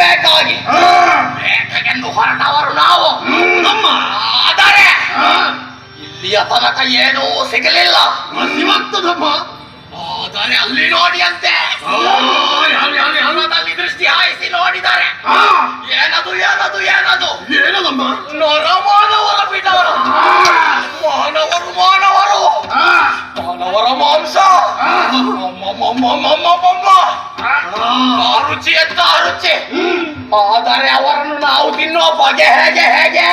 ಬೇಕಾಗಿ. ಬೇಟೆಗೆಂದು ಹೊರಟವರು ನಾವು. ನಮ್ಮ ಆದರೆ ಇಲ್ಲಿಯ ತನಕ ಏನೂ ಸಿಗಲಿಲ್ಲ. ಶಿವಕ್ತದಮ್ಮ ಆದರೆ ಅಲ್ಲಿ ನೋಡಿಯಂತೆ. ದೂರದಲ್ಲಿ ದೃಷ್ಟಿ ಹಾಯಿಸಿ ನೋಡಿದರೆ. ಏನದು ಏನದು ಏನದು? ಏನದಮ್ಮ? ನರ ಮಾನವರ ಬಿಟ್ಟವರು. ಮಾನವರು ಮಾನವರು. ಮಾನವರ ಮಾಂಸ. ಅಮ್ಮಮ್ಮಮ್ಮಮ್ಮಮ್ಮಮ್ಮ. ಆ ರುಚಿ ಎಂತ ಆ ರುಚಿ? ಆದರೆ ಅವರನ್ನು ನಾವು ತಿನ್ನೋ ಬಗೆ ಹೇಗೆ ಹೇಗೆ